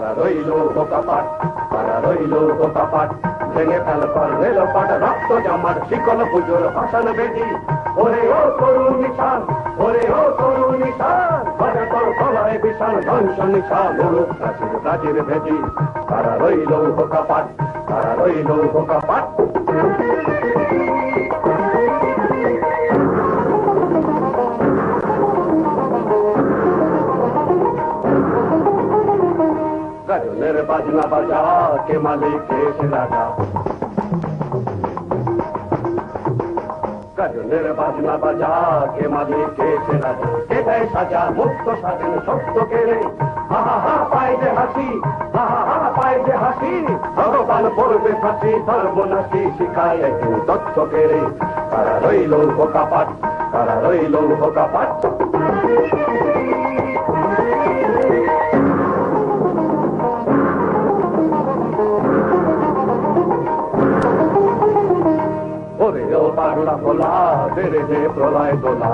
তারা রইল বোকাপাট পাড়া রইল বোকাপাট ভেঙে ফেল কর রেল পাট রক্ত জমাট শিকল পুজোর ভাষণ বেদি ওরে ও তরুণ নিশান ওরে ও তরুণ নিশান তোর গলায় বিশাল ধ্বংস নিশান মুলুক প্রাচীর প্রাচীর ভেদি তারা রইল বোকাপাট তারা রইল বোকাপাট গজলের বাজনা বাজা কে মালিক এসে রাজা গজলের বাজনা বাজা কে মালিক এসে রাজা কে দেয় সাজা, মুক্ত, স্বাধীন সত্য কেড়ে হা হা পায় যে হাসি, হা হা পায় যে হাসি, ভগবান পড়বে ফাঁসি, সর্বনাশী শিখায় একদিন তথ্য রইল তারা রইল ওরে পাগলা ভোলা বেড়ে যে প্রলয় দোলা